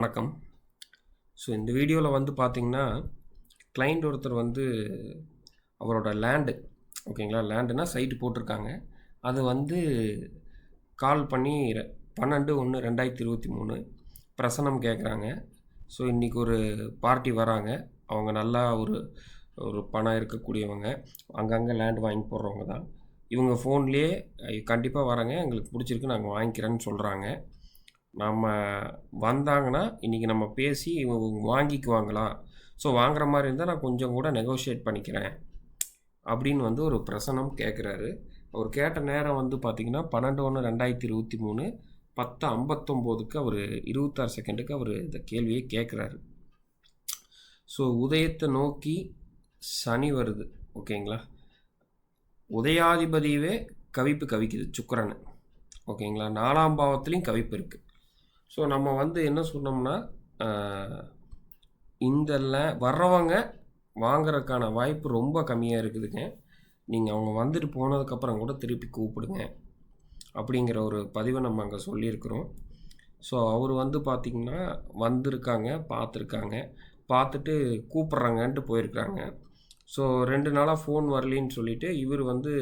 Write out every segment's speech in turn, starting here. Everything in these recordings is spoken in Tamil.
வணக்கம். ஸோ இந்த வீடியோவில் வந்து பார்த்தீங்கன்னா கிளைண்ட் ஒருத்தர் வந்து அவரோட லேண்டு ஓகேங்களா லேண்டுனா சைட்டு போட்டிருக்காங்க. அது வந்து கால் பண்ணி பன்னெண்டு ஒன்று ரெண்டாயிரத்தி இருபத்தி மூணு பிரசனம் கேட்குறாங்க ஸோ இன்றைக்கி ஒரு பார்ட்டி வராங்க. அவங்க நல்லா ஒரு ஒரு பணம் இருக்கக்கூடியவங்க. அங்கங்கே லேண்ட் வாங்கி போடுறவங்க தான். இவங்க ஃபோன்லேயே கண்டிப்பாக வராங்க எங்களுக்கு பிடிச்சிருக்கு நாங்கள் வாங்கிக்கிறேன்னு சொல்கிறாங்க நம்ம வந்தாங்கன்னா இன்றைக்கி நம்ம பேசி இவங்க வாங்கிக்குவாங்களாம் ஸோ வாங்குற மாதிரி இருந்தால் நான் கொஞ்சம் கூட நெகோஷியேட் பண்ணிக்கிறேன். அப்படின்னு வந்து ஒரு பிரசனம் கேட்குறாரு அவர் கேட்ட நேரம் வந்து பார்த்திங்கன்னா பன்னெண்டு ஒன்று ரெண்டாயிரத்தி இருபத்தி மூணு பத்து ஐம்பத்தொம்போதுக்கு அவர் இருபத்தாறு செகண்டுக்கு அவர் இந்த கேள்வியை கேட்குறாரு ஸோ உதயத்தை நோக்கி சனி வருது. ஓகேங்களா? உதயாதிபதியவே கவிப்பு கவிக்குது சுக்கரன். ஓகேங்களா? நாலாம் பாவத்துலேயும் கவிப்பு இருக்குது ஸோ நம்ம வந்து என்ன சொன்னோம்னா இந்த வர்றவங்க வாங்குறதுக்கான வாய்ப்பு ரொம்ப கம்மியாக இருக்குதுங்க. நீங்கள் அவங்க வந்துட்டு போனதுக்கப்புறம் கூட திருப்பி கூப்பிடுங்க அப்படிங்கிற ஒரு பதிவை நம்ம அங்கே சொல்லியிருக்கிறோம். ஸோ அவர் வந்து பார்த்திங்கன்னா வந்திருக்காங்க பார்த்துருக்காங்க பார்த்துட்டு கூப்பிட்றாங்கன்ட்டு போயிருக்காங்க ஸோ ரெண்டு நாளாக ஃபோன் வரலின்னு சொல்லிவிட்டு இவர் வந்து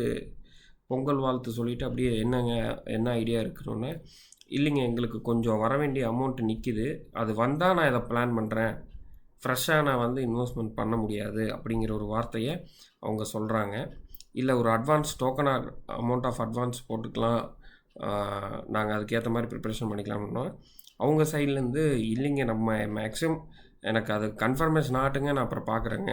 பொங்கல் வாழ்த்து சொல்லிவிட்டு அப்படியே என்னங்க என்ன ஐடியா இருக்கணும்னு இல்லைங்க எங்களுக்கு கொஞ்சம் வர வேண்டிய அமௌண்ட் நிற்கிது அது வந்தால் நான் இதை பிளான் பண்ணுறேன் ஃப்ரெஷ்ஷாக நான் வந்து இன்வெஸ்ட்மெண்ட் பண்ண முடியாது அப்படிங்கிற ஒரு வார்த்தையை அவங்க சொல்கிறாங்க இல்லை ஒரு அட்வான்ஸ் டோக்கனாக அமௌண்ட் ஆஃப் அட்வான்ஸ் போட்டுக்கலாம். நாங்கள் அதுக்கேற்ற மாதிரி ப்ரிப்பரேஷன் பண்ணிக்கலாம்னா. அவங்க சைட்லேருந்து இல்லைங்க நம்ம மேக்ஸிமம் எனக்கு அது கன்ஃபர்மேஷன் ஆட்டுங்க நான் அப்புறம் பார்க்குறேங்க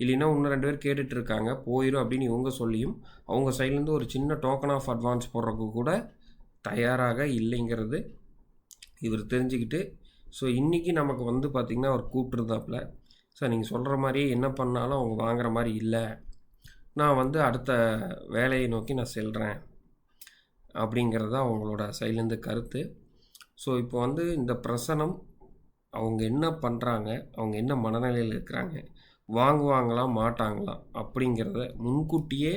இல்லைன்னா இன்னும் ரெண்டு பேர் கேட்டுட்டு இருக்காங்க. போயிடும் அப்படின்னு இவங்க சொல்லியும் அவங்க சைட்லேருந்து ஒரு சின்ன டோக்கன் ஆஃப் அட்வான்ஸ் போடுறதுக்கு கூட தயாராக இல்லைங்கிறது இவர் தெரிஞ்சுக்கிட்டு ஸோ இன்றைக்கி நமக்கு வந்து பார்த்திங்கன்னா அவர் கூப்பிட்டுருந்தாப்புல சார் நீங்கள் சொல்கிற மாதிரியே என்ன பண்ணாலும் அவங்க வாங்குற மாதிரி இல்லை நான் வந்து அடுத்த வேலையை நோக்கி நான் செல்கிறேன் அப்படிங்கிறது தான் அவங்களோட சைட்லேருந்து கருத்து. ஸோ இப்போ வந்து இந்த பிரசனம் அவங்க என்ன பண்ணுறாங்க அவங்க என்ன மனநிலையில் இருக்கிறாங்க வாங்குவாங்களா மாட்டாங்களா அப்படிங்கிறத முன்கூட்டியே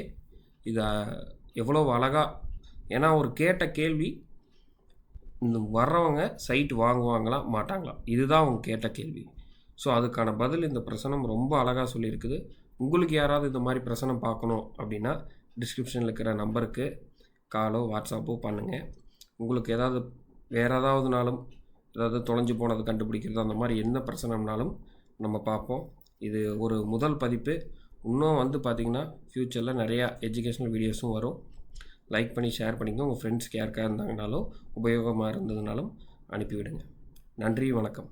இதை எவ்வளோ அழகாக ஏன்னா அவர் கேட்ட கேள்வி இந்த வர்றவங்க சைட் வாங்குவாங்களா மாட்டாங்களா? இதுதான் அவங்க கேட்ட கேள்வி. ஸோ அதுக்கான பதில் இந்த பிரசனம் ரொம்ப அழகாக சொல்லியிருக்குது. உங்களுக்கு யாராவது இந்த மாதிரி பிரசனம் பார்க்கணும் அப்படின்னா டிஸ்கிரிப்ஷனில் இருக்கிற நம்பருக்கு காலோ வாட்ஸ்அப்போ பண்ணுங்கள் உங்களுக்கு ஏதாவது வேறு ஏதாவதுனாலும் ஏதாவது தொலைஞ்சு போனது கண்டுபிடிக்கிறது அந்த மாதிரி என்ன பிரச்சனைனாலும் நம்ம பார்ப்போம். இது ஒரு முதல் பதிப்பு. இன்னும் வந்து பார்த்திங்கன்னா ஃப்யூச்சரில் நிறையா எஜுகேஷ்னல் வீடியோஸும் வரும். லைக் பண்ணி ஷேர் பண்ணிக்கோங்க. உங்கள் ஃப்ரெண்ட்ஸ்க்கு யாருக்காக இருந்தாங்கனாலும் உபயோகமாக இருந்ததுனாலும் அனுப்பிவிடுங்க. நன்றி வணக்கம்.